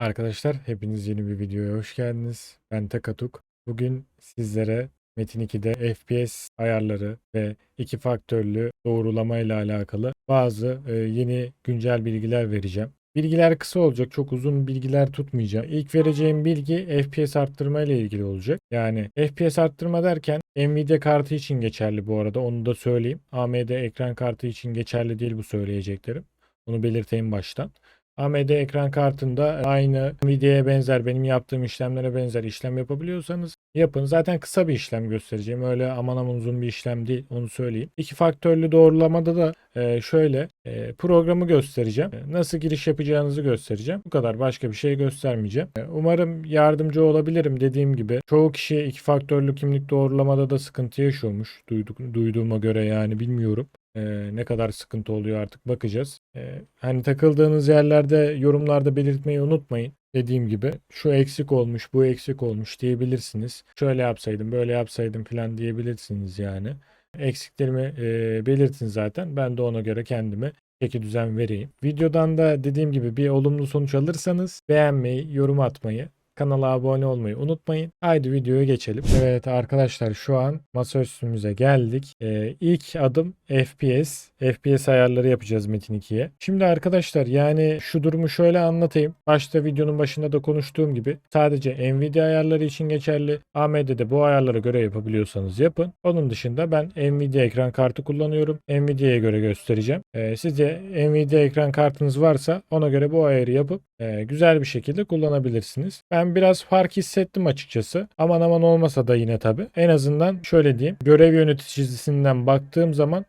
Arkadaşlar hepiniz yeni bir videoya hoş geldiniz. Ben Takatuk. Bugün sizlere Metin 2'de FPS ayarları ve iki faktörlü doğrulama ile alakalı bazı e, yeni güncel bilgiler vereceğim. Bilgiler kısa olacak, çok uzun bilgiler tutmayacağım. İlk vereceğim bilgi FPS arttırma ile ilgili olacak. Yani FPS arttırma derken Nvidia kartı için geçerli bu arada onu da söyleyeyim. AMD ekran kartı için geçerli değil bu söyleyeceklerim. Onu belirteyim baştan. AMD ekran kartında aynı Nvidia'ya benzer benim yaptığım işlemlere benzer işlem yapabiliyorsanız yapın. Zaten kısa bir işlem göstereceğim. Öyle aman aman uzun bir işlem değil onu söyleyeyim. İki faktörlü doğrulamada da e, şöyle e, programı göstereceğim. E, Nasıl giriş yapacağınızı göstereceğim. Bu kadar başka bir şey göstermeyeceğim. Umarım yardımcı olabilirim dediğim gibi. Çoğu kişi iki faktörlü kimlik doğrulamada da sıkıntı yaşıyormuş. Duyduk, duyduğuma göre yani bilmiyorum. Ee, ne kadar sıkıntı oluyor artık bakacağız. Ee, hani takıldığınız yerlerde yorumlarda belirtmeyi unutmayın. Dediğim gibi şu eksik olmuş, bu eksik olmuş diyebilirsiniz. Şöyle yapsaydım, böyle yapsaydım falan diyebilirsiniz yani. Eksiklerimi e, belirtin zaten. Ben de ona göre kendime çeki düzen vereyim. Videodan da dediğim gibi bir olumlu sonuç alırsanız beğenmeyi, yorum atmayı, Kanala abone olmayı unutmayın. Haydi videoya geçelim. Evet arkadaşlar şu an masaüstümüze geldik. Ee, ilk adım FPS. FPS ayarları yapacağız Metin 2'ye. Şimdi arkadaşlar yani şu durumu şöyle anlatayım. Başta videonun başında da konuştuğum gibi sadece Nvidia ayarları için geçerli. AMD'de bu ayarlara göre yapabiliyorsanız yapın. Onun dışında ben Nvidia ekran kartı kullanıyorum. Nvidia'ya göre göstereceğim. Ee, sizce Nvidia ekran kartınız varsa ona göre bu ayarı yapıp güzel bir şekilde kullanabilirsiniz. Ben biraz fark hissettim açıkçası. Aman aman olmasa da yine tabii. En azından şöyle diyeyim. Görev yöneticisinden baktığım zaman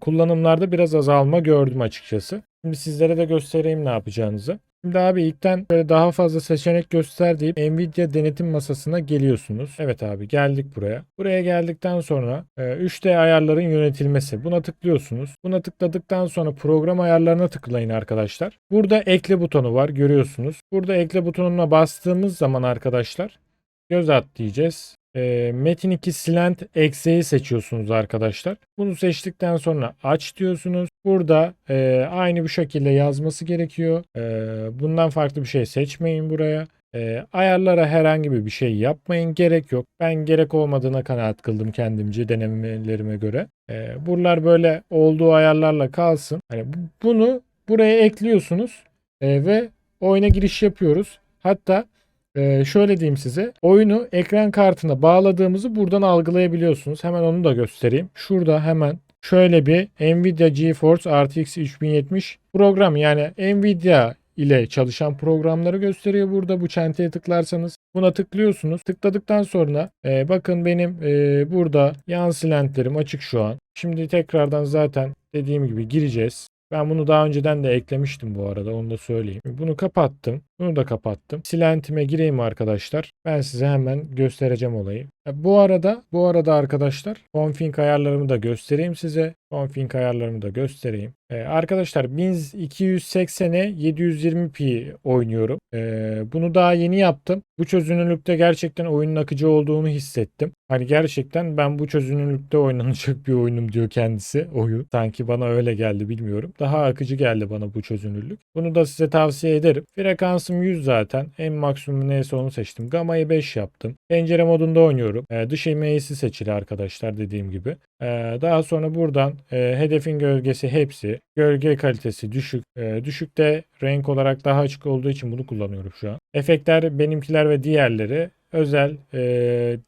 kullanımlarda biraz azalma gördüm açıkçası. Şimdi sizlere de göstereyim ne yapacağınızı. Şimdi abi ilkten böyle daha fazla seçenek göster deyip Nvidia denetim masasına geliyorsunuz. Evet abi geldik buraya. Buraya geldikten sonra e, 3D ayarların yönetilmesi. Buna tıklıyorsunuz. Buna tıkladıktan sonra program ayarlarına tıklayın arkadaşlar. Burada ekle butonu var görüyorsunuz. Burada ekle butonuna bastığımız zaman arkadaşlar göz at diyeceğiz. E, Metin 2 Silent Exe'yi seçiyorsunuz arkadaşlar. Bunu seçtikten sonra aç diyorsunuz. Burada e, aynı bu şekilde yazması gerekiyor. E, bundan farklı bir şey seçmeyin buraya. E, ayarlara herhangi bir şey yapmayın. Gerek yok. Ben gerek olmadığına kanaat kıldım kendimce denemelerime göre. E, buralar böyle olduğu ayarlarla kalsın. Hani bu- bunu buraya ekliyorsunuz e, ve oyuna giriş yapıyoruz. Hatta ee, şöyle diyeyim size. Oyunu ekran kartına bağladığımızı buradan algılayabiliyorsunuz. Hemen onu da göstereyim. Şurada hemen şöyle bir Nvidia GeForce RTX 3070 program yani Nvidia ile çalışan programları gösteriyor burada. Bu çenteye tıklarsanız buna tıklıyorsunuz. Tıkladıktan sonra e, bakın benim e, burada yan silentlerim açık şu an. Şimdi tekrardan zaten dediğim gibi gireceğiz. Ben bunu daha önceden de eklemiştim bu arada onu da söyleyeyim. Bunu kapattım. Bunu da kapattım. Silentime gireyim arkadaşlar. Ben size hemen göstereceğim olayı. E, Bu arada bu arada arkadaşlar config ayarlarımı da göstereyim size. Config ayarlarımı da göstereyim. E, arkadaşlar 1280'e 720p oynuyorum. E, bunu daha yeni yaptım. Bu çözünürlükte gerçekten oyunun akıcı olduğunu hissettim. Hani gerçekten ben bu çözünürlükte oynanacak bir oyunum diyor kendisi oyun. Sanki bana öyle geldi bilmiyorum. Daha akıcı geldi bana bu çözünürlük. Bunu da size tavsiye ederim. Frekansım 100 zaten. En maksimum neyse onu seçtim. Gamayı 5 yaptım. Pencere modunda oynuyorum. Ee, dış IMEI'si seçili arkadaşlar dediğim gibi. Ee, daha sonra buradan e, hedefin gölgesi hepsi. Gölge kalitesi düşük. Ee, düşükte renk olarak daha açık olduğu için bunu kullanıyorum şu an. Efektler benimkiler ve diğerleri özel e,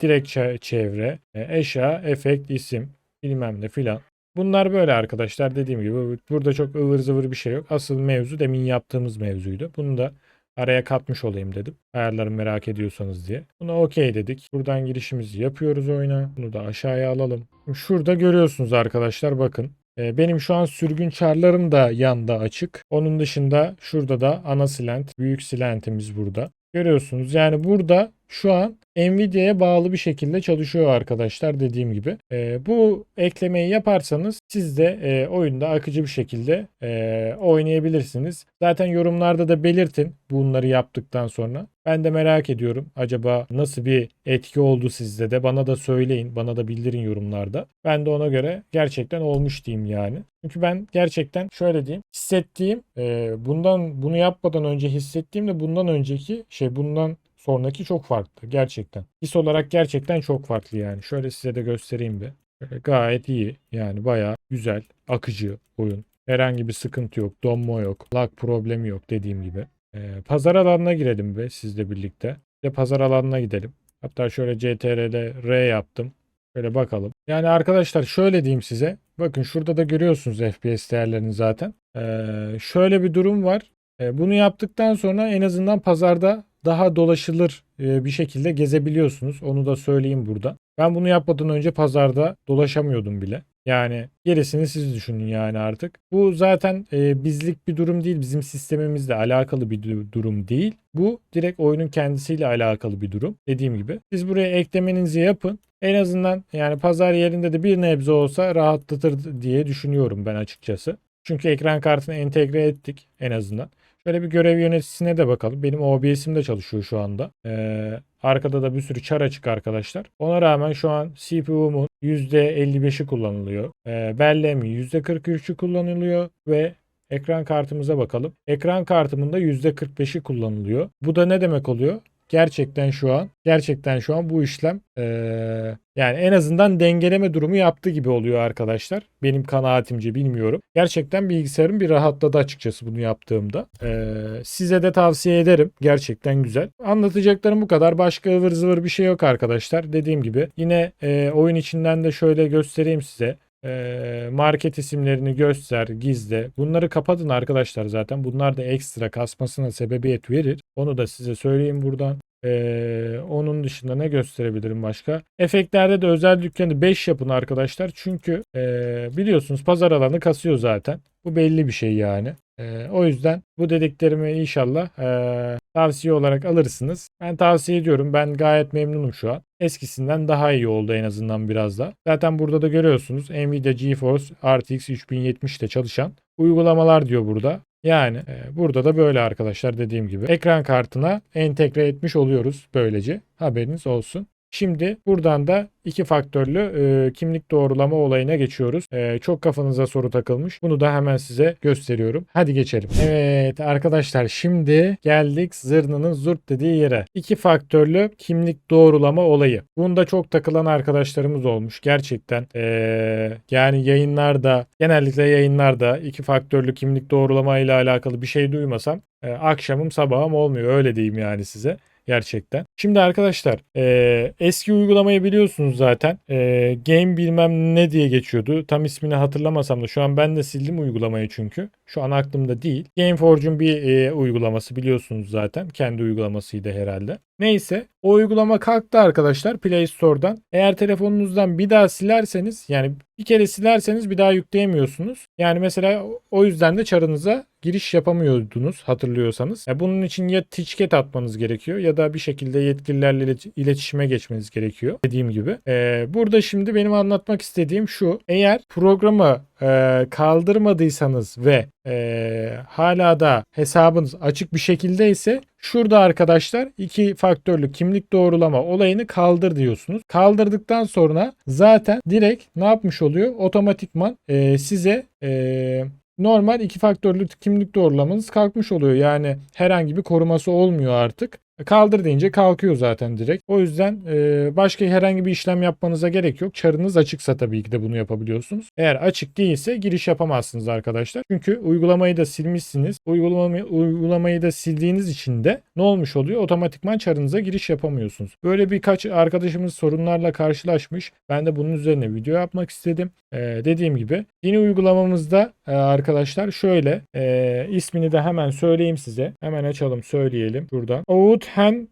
direkt çe- çevre, e, eşya, efekt, isim bilmem ne filan. Bunlar böyle arkadaşlar dediğim gibi burada çok ıvır zıvır bir şey yok. Asıl mevzu demin yaptığımız mevzuydu. Bunu da araya katmış olayım dedim. Ayarları merak ediyorsanız diye. Buna okey dedik. Buradan girişimizi yapıyoruz oyuna. Bunu da aşağıya alalım. Şurada görüyorsunuz arkadaşlar bakın. Ee, Benim şu an sürgün çarlarım da yanda açık. Onun dışında şurada da ana silent, büyük silentimiz burada. Görüyorsunuz yani burada şu an Nvidia'ya bağlı bir şekilde çalışıyor arkadaşlar dediğim gibi. E, bu eklemeyi yaparsanız siz de e, oyunda akıcı bir şekilde e, oynayabilirsiniz. Zaten yorumlarda da belirtin bunları yaptıktan sonra. Ben de merak ediyorum. Acaba nasıl bir etki oldu sizde de? Bana da söyleyin. Bana da bildirin yorumlarda. Ben de ona göre gerçekten olmuş diyeyim yani. Çünkü ben gerçekten şöyle diyeyim. Hissettiğim e, bundan bunu yapmadan önce hissettiğim de bundan önceki şey bundan sonraki çok farklı gerçekten. His olarak gerçekten çok farklı yani. Şöyle size de göstereyim bir. Böyle gayet iyi. Yani bayağı güzel, akıcı oyun. Herhangi bir sıkıntı yok, donma yok, lag problemi yok dediğim gibi. Ee, pazar alanına girelim be sizle birlikte. Bir de pazar alanına gidelim. Hatta şöyle CTRL'de R yaptım. Şöyle bakalım. Yani arkadaşlar şöyle diyeyim size. Bakın şurada da görüyorsunuz FPS değerlerini zaten. Ee, şöyle bir durum var. Ee, bunu yaptıktan sonra en azından pazarda daha dolaşılır e, bir şekilde gezebiliyorsunuz. Onu da söyleyeyim burada. Ben bunu yapmadan önce pazarda dolaşamıyordum bile. Yani gerisini siz düşünün yani artık. Bu zaten e, bizlik bir durum değil. Bizim sistemimizle alakalı bir du- durum değil. Bu direkt oyunun kendisiyle alakalı bir durum. Dediğim gibi. Siz buraya eklemenizi yapın. En azından yani pazar yerinde de bir nebze olsa rahatlatır diye düşünüyorum ben açıkçası. Çünkü ekran kartını entegre ettik en azından. Şöyle bir görev yöneticisine de bakalım. Benim OBS'im de çalışıyor şu anda. Ee, arkada da bir sürü çar açık arkadaşlar. Ona rağmen şu an CPU'mun %55'i kullanılıyor. Ee, belleğimin %43'ü kullanılıyor ve ekran kartımıza bakalım. Ekran kartımın da %45'i kullanılıyor. Bu da ne demek oluyor? Gerçekten şu an gerçekten şu an bu işlem eee, yani en azından dengeleme durumu yaptı gibi oluyor arkadaşlar. Benim kanaatimce bilmiyorum. Gerçekten bilgisayarım bir rahatladı açıkçası bunu yaptığımda. Eee, size de tavsiye ederim. Gerçekten güzel. Anlatacaklarım bu kadar. Başka ıvır zıvır bir şey yok arkadaşlar. Dediğim gibi yine eee, oyun içinden de şöyle göstereyim size. Eee, market isimlerini göster, gizle. Bunları kapatın arkadaşlar zaten. Bunlar da ekstra kasmasına sebebiyet verir. Onu da size söyleyeyim buradan. Eee, onun dışında ne gösterebilirim başka? Efektlerde de özel dükkanı 5 yapın arkadaşlar. Çünkü eee, biliyorsunuz pazar alanı kasıyor zaten. Bu belli bir şey yani. Eee, o yüzden bu dediklerimi inşallah eee, tavsiye olarak alırsınız. Ben tavsiye ediyorum. Ben gayet memnunum şu an. Eskisinden daha iyi oldu en azından biraz da. Zaten burada da görüyorsunuz Nvidia GeForce RTX 3070'te çalışan uygulamalar diyor burada. Yani e, burada da böyle arkadaşlar dediğim gibi ekran kartına entegre etmiş oluyoruz böylece. Haberiniz olsun. Şimdi buradan da iki faktörlü e, kimlik doğrulama olayına geçiyoruz. E, çok kafanıza soru takılmış. Bunu da hemen size gösteriyorum. Hadi geçelim. Evet arkadaşlar şimdi geldik zırnının zurt dediği yere. İki faktörlü kimlik doğrulama olayı. Bunda çok takılan arkadaşlarımız olmuş. Gerçekten e, yani yayınlarda genellikle yayınlarda iki faktörlü kimlik doğrulama ile alakalı bir şey duymasam e, akşamım sabahım olmuyor öyle diyeyim yani size gerçekten. Şimdi arkadaşlar e, eski uygulamayı biliyorsunuz zaten. E, game bilmem ne diye geçiyordu. Tam ismini hatırlamasam da şu an ben de sildim uygulamayı çünkü. Şu an aklımda değil. Gameforge'un bir e, uygulaması biliyorsunuz zaten. Kendi uygulamasıydı herhalde. Neyse o uygulama kalktı arkadaşlar Play Store'dan. Eğer telefonunuzdan bir daha silerseniz yani bir kere silerseniz bir daha yükleyemiyorsunuz. Yani mesela o yüzden de çarınıza giriş yapamıyordunuz hatırlıyorsanız. Ya bunun için ya ticket atmanız gerekiyor ya da bir şekilde yetkililerle ilet- iletişime geçmeniz gerekiyor. Dediğim gibi. Ee, burada şimdi benim anlatmak istediğim şu. Eğer programı e, kaldırmadıysanız ve e, hala da hesabınız açık bir şekilde ise şurada arkadaşlar iki faktörlü kimlik doğrulama olayını kaldır diyorsunuz. Kaldırdıktan sonra zaten direkt ne yapmış oluyor? Otomatikman e, size e, normal iki faktörlü kimlik doğrulamanız kalkmış oluyor. Yani herhangi bir koruması olmuyor artık. Kaldır deyince kalkıyor zaten direkt. O yüzden e, başka herhangi bir işlem yapmanıza gerek yok. Çarınız açıksa tabii ki de bunu yapabiliyorsunuz. Eğer açık değilse giriş yapamazsınız arkadaşlar. Çünkü uygulamayı da silmişsiniz. Uygulamayı, uygulamayı da sildiğiniz için de ne olmuş oluyor? Otomatikman çarınıza giriş yapamıyorsunuz. Böyle birkaç arkadaşımız sorunlarla karşılaşmış. Ben de bunun üzerine video yapmak istedim. E, dediğim gibi yeni uygulamamızda e, arkadaşlar şöyle e, ismini de hemen söyleyeyim size. Hemen açalım söyleyelim buradan. Oğut Hen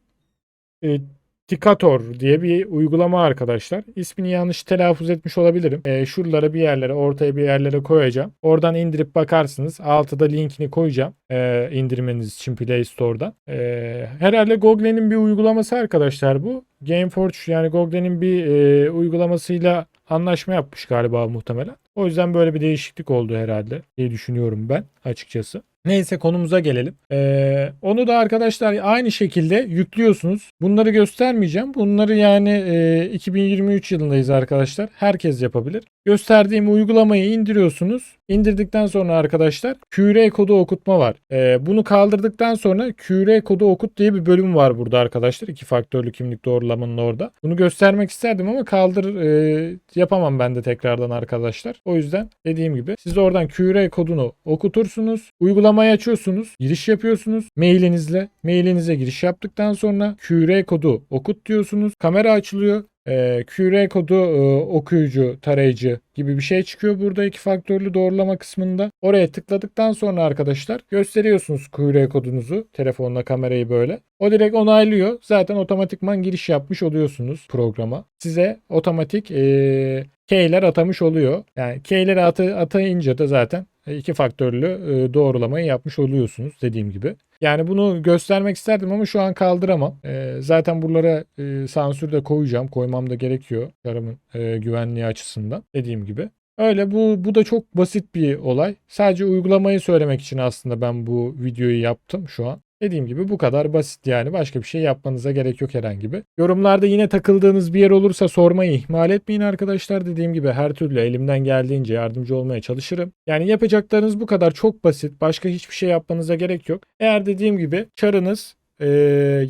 e, Tikator diye bir uygulama arkadaşlar. İsmini yanlış telaffuz etmiş olabilirim. E, şuralara bir yerlere ortaya bir yerlere koyacağım. Oradan indirip bakarsınız. Altıda linkini koyacağım. E, indirmeniz için Play Store'dan. E, herhalde Google'nin bir uygulaması arkadaşlar bu. Gameforge yani Google'nin bir e, uygulamasıyla anlaşma yapmış galiba muhtemelen. O yüzden böyle bir değişiklik oldu herhalde diye düşünüyorum ben açıkçası. Neyse konumuza gelelim. Ee, onu da arkadaşlar aynı şekilde yüklüyorsunuz. Bunları göstermeyeceğim. Bunları yani e, 2023 yılındayız arkadaşlar. Herkes yapabilir. Gösterdiğim uygulamayı indiriyorsunuz. İndirdikten sonra arkadaşlar QR kodu okutma var. Ee, bunu kaldırdıktan sonra QR kodu okut diye bir bölüm var burada arkadaşlar. İki faktörlü kimlik doğrulamanın orada. Bunu göstermek isterdim ama kaldır e, yapamam ben de tekrardan arkadaşlar. O yüzden dediğim gibi siz oradan QR kodunu okutursunuz. Uygulamayı açıyorsunuz. Giriş yapıyorsunuz. Mailinizle. Mailinize giriş yaptıktan sonra QR kodu okut diyorsunuz. Kamera açılıyor. Ee, QR kodu e, okuyucu, tarayıcı gibi bir şey çıkıyor burada iki faktörlü doğrulama kısmında. Oraya tıkladıktan sonra arkadaşlar gösteriyorsunuz QR kodunuzu telefonla kamerayı böyle. O direkt onaylıyor. Zaten otomatikman giriş yapmış oluyorsunuz programa. Size otomatik e, keyler atamış oluyor. Yani keyleri atı, atayınca da zaten iki faktörlü e, doğrulamayı yapmış oluyorsunuz dediğim gibi. Yani bunu göstermek isterdim ama şu an kaldıramam. E, zaten buralara e, sansür de koyacağım. Koymam da gerekiyor. Yarımın e, güvenliği açısından dediğim gibi. Öyle bu bu da çok basit bir olay. Sadece uygulamayı söylemek için aslında ben bu videoyu yaptım şu an. Dediğim gibi bu kadar basit yani başka bir şey yapmanıza gerek yok herhangi bir. Yorumlarda yine takıldığınız bir yer olursa sormayı ihmal etmeyin arkadaşlar. Dediğim gibi her türlü elimden geldiğince yardımcı olmaya çalışırım. Yani yapacaklarınız bu kadar çok basit. Başka hiçbir şey yapmanıza gerek yok. Eğer dediğim gibi çarınız ee,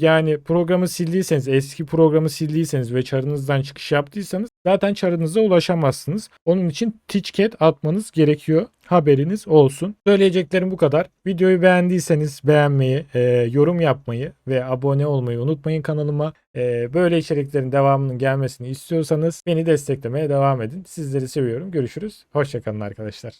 yani programı sildiyseniz, eski programı sildiyseniz ve çarınızdan çıkış yaptıysanız zaten çarınıza ulaşamazsınız. Onun için ticket atmanız gerekiyor. Haberiniz olsun. Söyleyeceklerim bu kadar. Videoyu beğendiyseniz beğenmeyi, e, yorum yapmayı ve abone olmayı unutmayın kanalıma. E, böyle içeriklerin devamının gelmesini istiyorsanız beni desteklemeye devam edin. Sizleri seviyorum. Görüşürüz. Hoşçakalın arkadaşlar.